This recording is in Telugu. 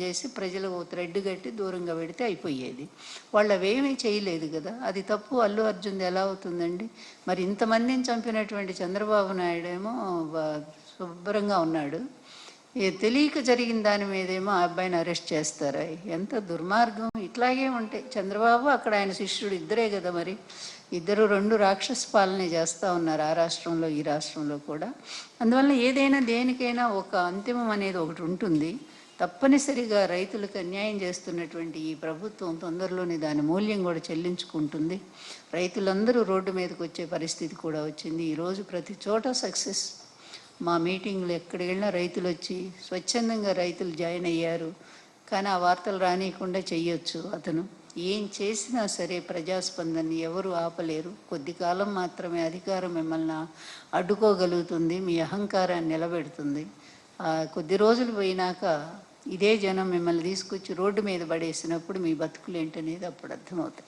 చేసి ప్రజలు ఓ థ్రెడ్ కట్టి దూరంగా పెడితే అయిపోయేది. వాళ్ళు అవేమీ చేయలేదు కదా. అది తప్పు. అల్లు అర్జున్ది ఎలా అవుతుందండి? మరి ఇంతమందిని చంపినటువంటి చంద్రబాబు నాయుడు ఏమో శుభ్రంగా ఉన్నాడు. తెలియక జరిగిన దాని మీదేమో ఆ అబ్బాయిని అరెస్ట్ చేస్తారా? ఎంత దుర్మార్గం. ఇట్లాగే ఉంటాయి చంద్రబాబు అక్కడ ఆయన శిష్యుడు ఇద్దరే కదా మరి. ఇద్దరు రెండు రాక్షస పాలన చేస్తూ ఉన్నారు ఆ రాష్ట్రంలో ఈ రాష్ట్రంలో కూడా. అందువల్ల ఏదైనా దేనికైనా ఒక అంతిమం అనేది ఒకటి ఉంటుంది. తప్పనిసరిగా రైతులకు అన్యాయం చేస్తున్నటువంటి ఈ ప్రభుత్వం తొందరలోనే దాని మూల్యం కూడా చెల్లించుకుంటుంది. రైతులందరూ రోడ్డు మీదకి వచ్చే పరిస్థితి కూడా వచ్చింది. ఈరోజు ప్రతి చోట సక్సెస్. మా మీటింగ్లు ఎక్కడికి వెళ్ళినా రైతులు వచ్చి స్వచ్ఛందంగా రైతులు జాయిన్ అయ్యారు. కానీ ఆ వార్తలు రానియకుండా చెయ్యొచ్చు అతను. ఏం చేసినా సరే ప్రజాస్పందనని ఎవరు ఆపలేరు. కొద్ది కాలం మాత్రమే అధికారం మిమ్మల్ని అడ్డుకోగలుగుతుంది. మీ అహంకారాన్ని నిలబెడుతుంది. కొద్ది రోజులు పోయినాక ఇదే జనం మిమ్మల్ని తీసుకొచ్చి రోడ్డు మీద పడేసినప్పుడు మీ బతుకులు ఏంటనేది అప్పుడు అర్థమవుతాయి.